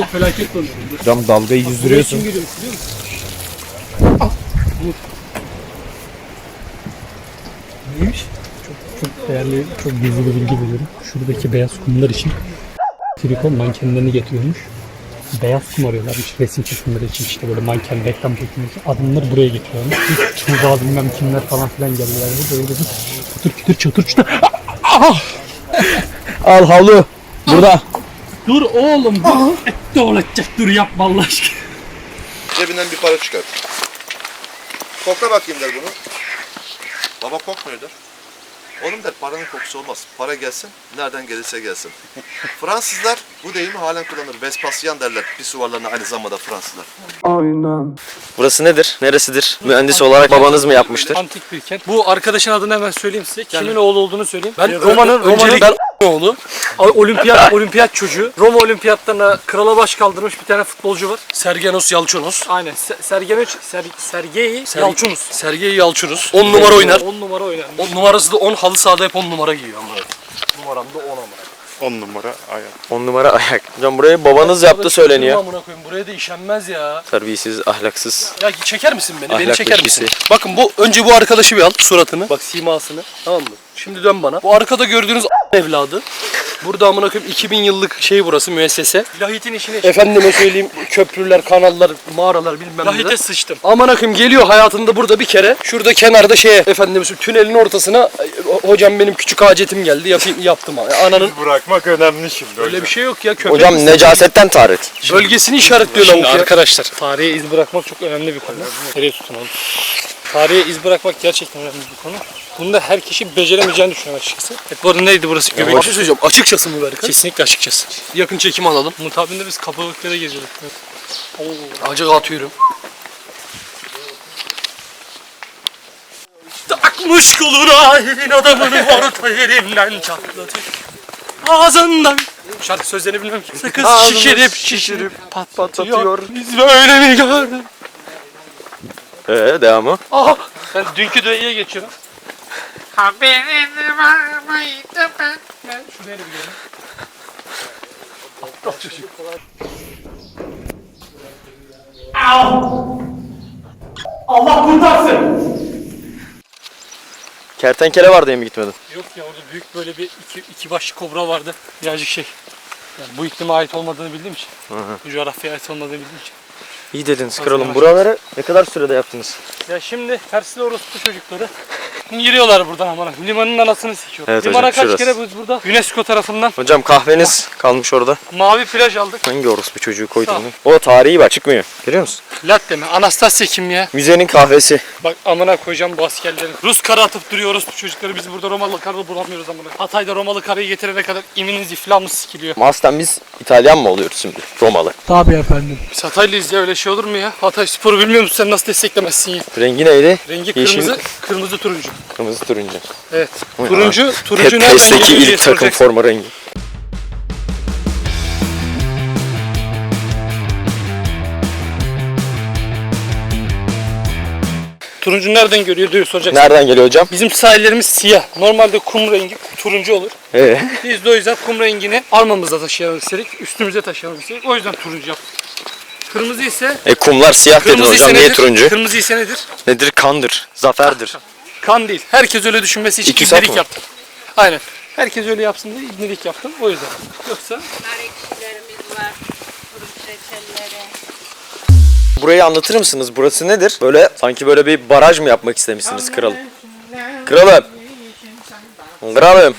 Çok felaket dönüyorum. Dur. Hocam dalgayı yüzdürüyorsun. Kim geliyor biliyor musun? Ah, dur. Neymiş? Çok, çok değerli, çok gizli bir bilgi veriyorum. Şuradaki beyaz kumlar için Trikon mankenlerini getiriyormuş. Beyaz kum arıyorlarmış resim çekimleri için işte böyle manken reklam çekimleri için. Adamlar buraya getiriyormuş. Tuğba bilmem kimler falan filan geldiler. Böyle bir kütür kütür çatır çatır. Al havlu. Burada. Dur oğlum dur. Olacak dur yapma Allah aşkına. Cebinden bir para çıkar. Kokla bakayım der bunu. Baba kokmuyor der. Oğlum der paranın kokusu olmaz. Para gelsin, nereden gelirse gelsin. Fransızlar bu deyimi halen kullanır. Vespasyan derler. Bir suvarlarına aynı zamanda Fransızlar. Burası nedir? Neresidir? Mühendis olarak babanız mı yapmıştır? Antik bir kent. Bu arkadaşın adını hemen söyleyeyim size. Kimin oğlu olduğunu söyleyeyim. Ben Roma'nın Roma'nın öncelik- ben oğlu. Olimpiyat olimpiyat çocuğu. Roma olimpiyatlarına krala baş kaldırmış bir tane futbolcu var. Sergenos Yalçunos. Aynen. Se- Sergey Ser Sergey Ser- Yalçınus. Sergey Yalçunos. 10 numara oynar. 10 numara oynar. 10 numarası da 10 halı sahada hep 10 numara giyiyor ama. Numaram da 10 ama. 10 numara ayak. 10 numara ayak. Hocam burayı babanız yaptı söyleniyor. Amına koyayım buraya da işenmez ya. Terbiyesiz, ahlaksız. Ya çeker misin beni? beni Ahlak çeker bekçisi. misin? Bakın bu önce bu arkadaşı bir al suratını. Bak simasını. Tamam mı? Şimdi dön bana. Bu arkada gördüğünüz evladı. Burada amına koyayım 2000 yıllık şey burası müessese. Lahitin işini Efendime söyleyeyim köprüler, kanallar, mağaralar bilmem Lahite neler. sıçtım. Aman akım geliyor hayatında burada bir kere. Şurada kenarda şeye efendim tünelin ortasına "Ay, hocam benim küçük hacetim geldi yapayım yaptım. Ananın Bırakmak önemli şimdi öyle bir şey yok ya köpek. Hocam necasetten taharet. bölgesini işaretliyor Şimdi lavuk ya. arkadaşlar tarihe iz bırakmak çok önemli bir konu. Nereye tutun oğlum? Tarihe iz bırakmak gerçekten önemli bir konu. Bunda her kişi beceremeyeceğini düşünüyorum açıkçası. Evet, bu arada neydi burası? Göbek. Bir şey söyleyeceğim açıkçası mı Berkan? Kesinlikle açıkçası. Yakın çekim alalım. Mutabinde biz Kapadokya'da geziyorduk. Acık atıyorum. Takmış kuluna elin adamını orta yerinden çatlatır. Ağzından Şarkı sözlerini bilmem ki. Sakız şişirip şişirip pat patlatıyor. Biz böyle mi gördük? Ee devamı. Aha. Ben dünkü düğeye geçiyorum. Haberin var mıydı ben? Ben şuraya da bir gelin. Allah kurtarsın. Kertenkele var diye mi gitmedin? Yok ya orada büyük böyle bir iki, iki başlı kobra vardı. Birazcık şey. Yani bu iklime ait olmadığını bildiğim için. Bu coğrafyaya ait olmadığını bildiğim için. İyi dediniz kralım. Buraları ne kadar sürede yaptınız? Ya şimdi tersli orospu çocukları giriyorlar buradan amına. Limanın anasını sikiyor. Evet Limana hocam, kaç şurası. kere biz burada UNESCO tarafından Hocam kahveniz kalmış orada. mavi plaj aldık. Hangi orospu çocuğu koydun? Sağ ol. lan? O tarihi bak çıkmıyor. Görüyor musun? Latte mi? Anastasya kim ya? Müzenin kahvesi. Bak amına koyacağım bu askerlerin. Rus karı atıp duruyor orospu çocukları. Biz burada Romalı karı bulamıyoruz amına. Hatay'da Romalı karıyı getirene kadar iminiz iflamız sikiliyor. Aslen biz İtalyan mı oluyoruz şimdi? Romalı. Biz Hataylıyız ya öyle şey olur mu ya? Hatay sporu bilmiyor musun sen nasıl desteklemezsin ya? Rengi neydi? Rengi Yeşil- kırmızı, kırmızı turuncu. Kırmızı turuncu. Evet. Vay Turuncu, turuncu nereden PES'teki geliyor ilk takım soracaksın. forma rengi. Turuncu nereden görüyor diye soracaksın. Nereden geliyor hocam? Bizim sahillerimiz siyah. Normalde kum rengi turuncu olur. Ee, Biz de o yüzden kum rengini armamızda taşıyalım istedik. Üstümüze taşıyalım istedik. O yüzden turuncu yaptık. Kırmızı ise e kumlar siyah dedin hocam. Niye nedir? turuncu? Kırmızı ise nedir? Nedir? Kandır. Zaferdir. Kan değil. Herkes öyle düşünmesi için İktisat ibnelik mı? yaptım. Aynen. Herkes öyle yapsın diye ibnelik yaptım. O yüzden. Yoksa Nar ekşilerimiz var. Fırık reçelleri. Burayı anlatır mısınız? Burası nedir? Böyle sanki böyle bir baraj mı yapmak istemişsiniz kralım? Kralım. Kralım.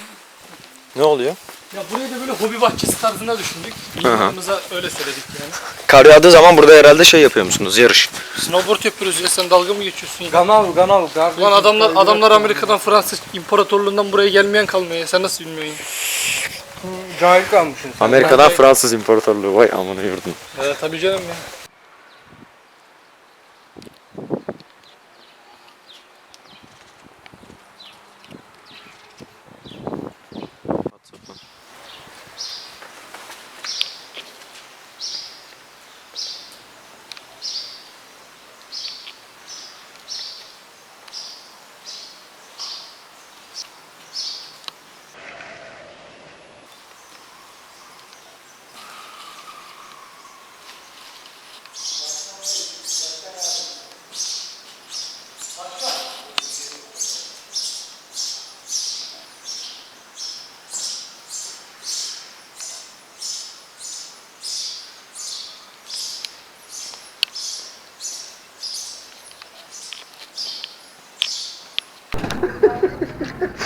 Ne oluyor? Ya burayı da böyle hobi bahçesi tarzında düşündük. Mimarımıza öyle söyledik yani. Kar yağdığı zaman burada herhalde şey yapıyor musunuz? Yarış. Snowboard yapıyoruz ya sen dalga mı geçiyorsun ya? Ganal, ganal. kardeşim. Lan adamlar adamlar Amerika'dan Fransız imparatorluğundan buraya gelmeyen kalmıyor ya. Sen nasıl bilmiyorsun? Cahil kalmışsın sen. Amerika'dan Fransız İmparatorluğu. Vay amına yurdum. Ya tabii canım ya.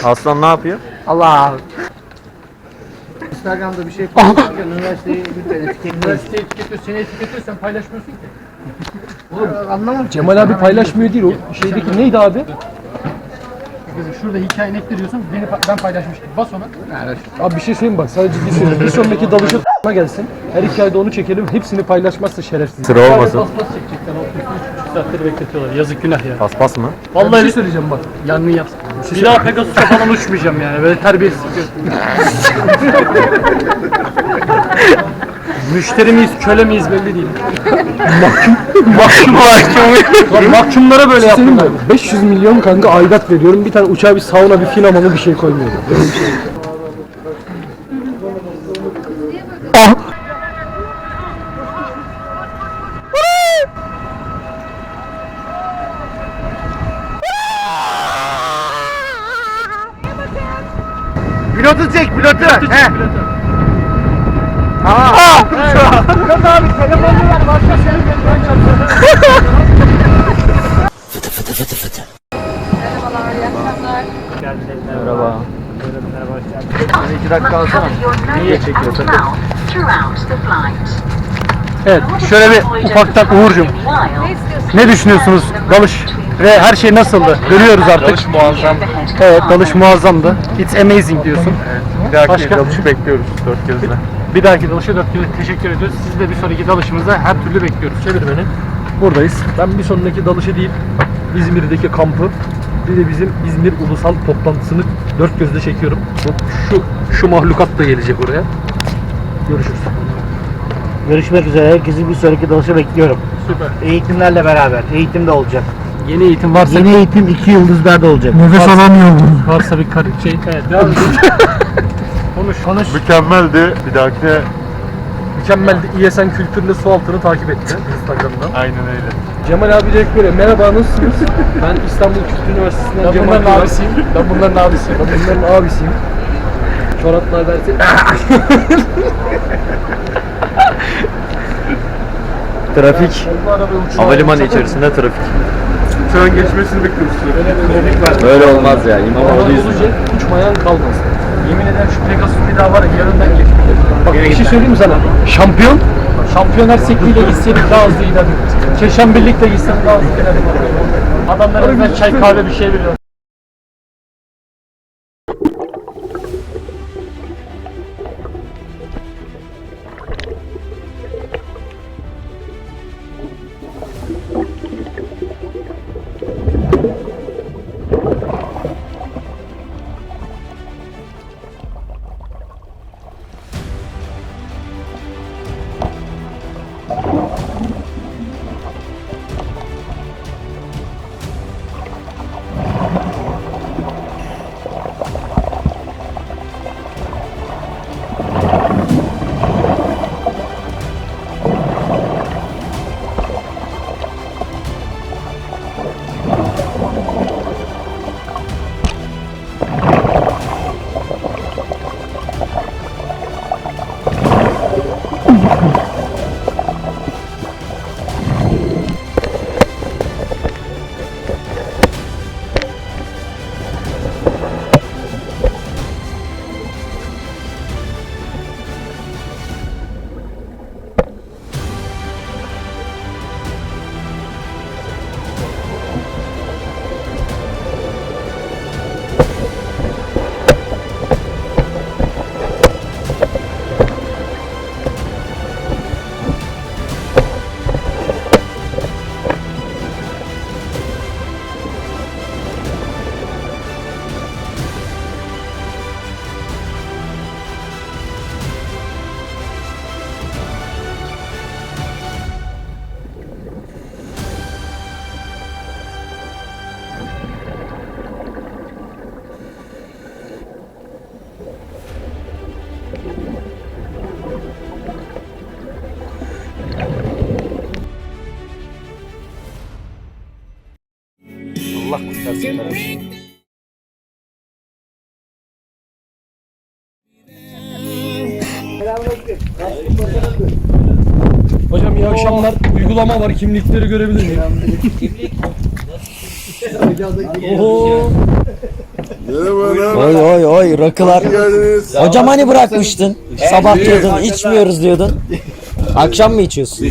Aslan ne yapıyor? Allah. Instagram'da bir şey paylaşırken üniversiteyi lütfen etiketleyin. Üniversite etiketiyor, seni etiketiyor sen paylaşmıyorsun ki. Anlamam. Cemal abi paylaşmıyor değil o. Şeydeki neydi abi? Şurada hikayeni eklediyorsun, beni pa- ben paylaşmıştım. Bas ona. Abi bir şey söyleyeyim bak sadece bir, son- bir sonraki dalışa gelsin. Her hikayede onu çekelim. Hepsini paylaşmazsa şerefsiz. Sıra olmasın. Paspas çekecekler, o 3 saatleri bekletiyorlar. Yazık günah ya. Paspas mı? Vallahi bir Vallahi şey söyleyeceğim bak. yangın yapsın. Bir daha Pegasus'a falan uçmayacağım yani. Böyle terbiyesiz. Müşteri miyiz, köle miyiz belli değil. mahkum. Lan mahkumlara böyle Senin mi? 500 milyon kanka aidat veriyorum. Bir tane uçağa bir sauna, bir mı bir şey koymuyorum. Böyle bir şey. Pilotu çek pilotu. He. Aa. Pilot abi telefonunu ver başka şey İki dakika alsana. Niye çekiyorsun? Evet, şöyle bir ufaktan Uğur'cum. Ne düşünüyorsunuz dalış ve her şey nasıldı? Görüyoruz artık. Dalış muazzam. Evet, dalış muazzamdı. It's amazing diyorsun. Bir dahaki Başka? dalışı bekliyoruz dört gözle. Bir dahaki dalışa dört kere teşekkür ediyoruz. Sizi de bir sonraki dalışımızda her türlü bekliyoruz. Çevir beni. Buradayız. Ben bir sonraki dalışı değil, İzmir'deki kampı, bir de bizim İzmir ulusal toplantısını dört gözle çekiyorum. Şu, şu mahlukat da gelecek oraya. Görüşürüz. Görüşmek üzere. Herkesi bir sonraki dalışa bekliyorum. Süper. Eğitimlerle beraber. Eğitim de olacak. Yeni eğitim varsa Yeni eğitim iki yıldızlarda olacak. nefes alamıyorum. Varsa bir kar- şey. Evet, devam konuş. Konuş. Mükemmeldi. Bir dahakine Mükemmel İYSN kültürle su altını takip etti Instagram'dan. aynen öyle. Cemal abi direkt böyle merhaba nasılsınız? ben İstanbul Kültür Üniversitesi'nden Ben Cemal bunların abisiyim. Ben bunların abisiyim. Ben bunların abisiyim. Çoraplar verse... Trafik. Havalimanı içerisinde trafik. Uçağın geçmesini bekliyoruz. Böyle olmaz ya. İmamoğlu yüzünden. olacak, uçmayan kalmaz. Yemin ederim şu Pegasus bir daha var ya yarından geçmeyecek. Bak bir şey söyleyeyim mi sana? Şampiyon, şampiyonlar sekliyle gitseydik daha hızlı giderdik. Keşan birlikte gitsek daha hızlı giderdik. Adamlar bizden çay kahve bir şey veriyor. Hocam iyi akşamlar. Uygulama var. Kimlikleri görebilir miyim? Oho. Oy oy oy rakılar. Hocam hani bırakmıştın? Sabah diyordun içmiyoruz diyordun. Akşam mı içiyorsun?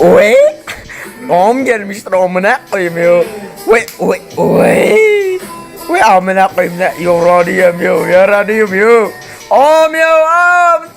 Oy. Om gelmiştir omuna koyayım yo. Oy oy oy. Oy amına koyayım da yo radiyum yo ya radiyum yo. Om yo om